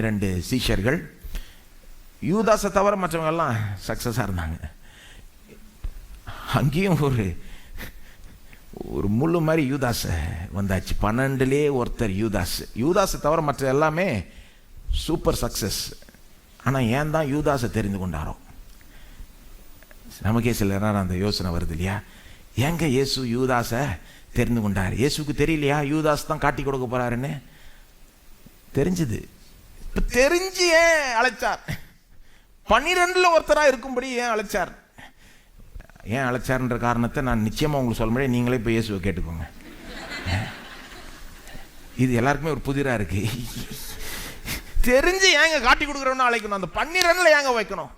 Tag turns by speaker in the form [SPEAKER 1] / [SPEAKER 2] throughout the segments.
[SPEAKER 1] இரண்டு சீஷர்கள். யூதாஸை தவிர மற்றவங்கெல்லாம் சக்ஸஸாக இருந்தாங்க. அங்கேயும் ஒரு ஒரு முள்ளு மாதிரி யூதாஸை வந்தாச்சு. பன்னெண்டுலே ஒருத்தர் யூதாஸ். யூதாஸை தவிர மற்ற எல்லாமே சூப்பர் சக்ஸஸ் ஆனால் ஏன் தான் யூதாஸை தெரிந்து கொண்டாரோ? நமக்கே சில நேரம் அந்த யோசனை வருது இல்லையா? எங்க இயேசு யூதாஸை தெரிந்து கொண்டார்? இயேசுக்கு தெரியலையா? யூதாஸ் தான் காட்டி கொடுக்க போறாருன்னு? தெரிஞ்சது. தெரிஞ்சு ஏன் அழைச்சார்? பன்னிரெண்டில் ஒருத்தராக இருக்கும்படி ஏன் அழைச்சார்? ஏன் அழைச்சார்ன்ற காரணத்தை நான் நிச்சயமாக உங்களுக்கு சொல்ல முடியாது நீங்களே இப்போ இயேசுவை கேட்டுக்கோங்க. இது எல்லாருக்குமே ஒரு புதிராக இருக்கு. தெரிஞ்சு ஏங்க காட்டி கொடுக்குறோன்னு அழைக்கணும்? அந்த பன்னிரெண்டில் ஏங்க வைக்கணும்?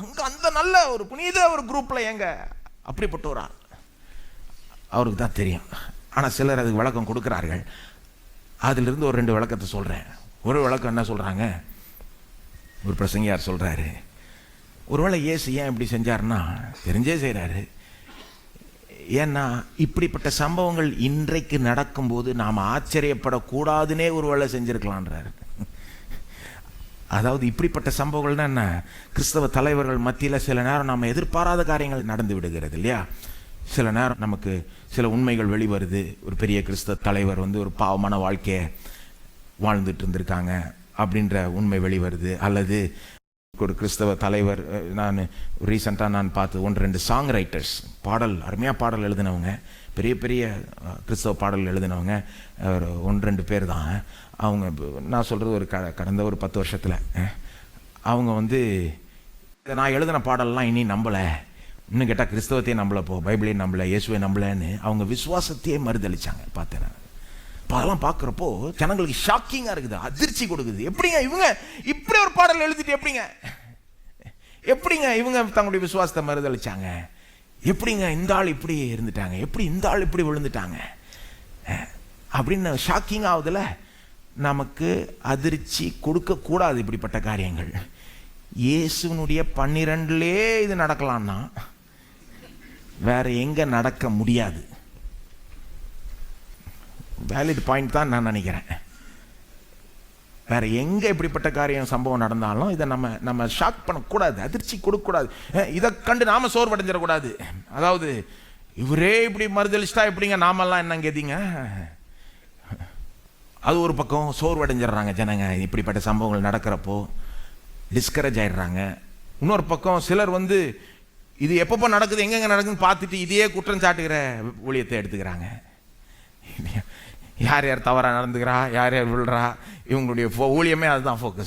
[SPEAKER 1] அங்கே அந்த நல்ல ஒரு புனித ஒரு குரூப்பில் ஏங்க அப்படிப்பட்ட ஒரு ஆள் அவருக்கு தான் தெரியும். ஆனால் சிலர் அதுக்கு விளக்கம் கொடுக்குறார்கள். அதிலிருந்து ஒரு ரெண்டு விளக்கத்தை சொல்கிறேன் ஒரு வழக்கம் என்ன சொல்கிறாங்க ஒரு பிரசங்கியார் சொல்கிறாரு ஒருவேளை இயேசு ஏன் இப்படி செஞ்சாருன்னா தெரிஞ்சே செய்கிறாரு ஏன்னா இப்படிப்பட்ட சம்பவங்கள் இன்றைக்கு நடக்கும்போது நாம் ஆச்சரியப்படக்கூடாதுன்னே ஒருவேளை செஞ்சுருக்கலான்றாரு அதாவது இப்படிப்பட்ட சம்பவங்கள்னா என்ன? கிறிஸ்தவ தலைவர்கள் மத்தியில் சில நேரம் நாம் எதிர்பாராத காரியங்கள் நடந்து விடுகிறது இல்லையா? சில நேரம் நமக்கு சில உண்மைகள் வெளிவருது. ஒரு பெரிய கிறிஸ்தவ தலைவர் வந்து ஒரு பாவமான வாழ்க்கையை வாழ்ந்துட்டு இருந்திருக்காங்க அப்படின்ற உண்மை வெளிவருது. அல்லது ஒரு கிறிஸ்தவ தலைவர் நான் ரீசண்டாக நான் பார்த்து ஒன்று ரெண்டு சாங் ரைட்டர்ஸ் பாடல் அருமையாக பாடல் எழுதினவங்க பெரிய பெரிய கிறிஸ்தவ பாடல் எழுதினவங்க ஒரு ஒன்று ரெண்டு பேர் தான். அவங்க நான் சொல்கிறது ஒரு க கடந்த ஒரு பத்து வருஷத்தில். அவங்க வந்து நான் எழுதின பாடல்லாம் இனி நம்பலை. இன்னும் கேட்டால் கிறிஸ்தவத்தையே நம்பல போ பைபிளையும் நம்பல இயேசுவை நம்பலைன்னு அவங்க விசுவாசத்தையே மறுதளிச்சாங்க பார்த்தேன் நான். அதெல்லாம் பார்க்குறப்போ ஜனங்களுக்கு ஷாக்கிங்காக இருக்குது அதிர்ச்சி கொடுக்குது. எப்படிங்க இவங்க இப்படி ஒரு பாடல் எழுதிட்டு எப்படிங்க? எப்படிங்க இவங்க தங்களுடைய விசுவாசத்தை மறுதளிச்சாங்க? எப்படிங்க இந்த ஆள் இப்படி இருந்துட்டாங்க? எப்படி இந்த ஆள் இப்படி விழுந்துட்டாங்க? அப்படின்னு ஷாக்கிங் ஆகுதுல. நமக்கு அதிர்ச்சி கொடுக்கக்கூடாது இப்படிப்பட்ட காரியங்கள். இயேசுனுடைய பன்னிரெண்டுலே இது நடக்கலாம்னா வேற எங்க நடக்க முடியாது. வேலிட் பாயிண்ட் தான் நான் நினைக்கிறேன். வேற எங்க இப்படிப்பட்ட காரியம் சம்பவம் நடந்தாலும் இதை நம்ம நம்ம ஷாக் பண்ணக்கூடாது அதிர்ச்சி கொடுக்கக்கூடாது. இதை கண்டு நாம சோர்வடைஞ்சிடக்கூடாது. அதாவது இவரே இப்படி மறுதளிச்சிட்டா எப்படிங்க? நாமெல்லாம் என்ன கெதிங்க அது ஒரு பக்கம் சோர்வடைஞ்சிடுறாங்க ஜனங்க. இப்படிப்பட்ட சம்பவங்கள் நடக்கிறப்போ டிஸ்கரேஜ் ஆயிடுறாங்க. இன்னொரு பக்கம் சிலர் வந்து இது எப்பப்போ நடக்குது எங்கெங்கே நடக்குதுன்னு பார்த்துட்டு இதையே குற்றம் சாட்டுகிற ஊழியத்தை எடுத்துக்கிறாங்க. யார் யார் தவறாக நடந்துக்கிறா யார் யார் விழுறா இவங்களுடைய ஊழியமே அதுதான் ஃபோக்கஸ்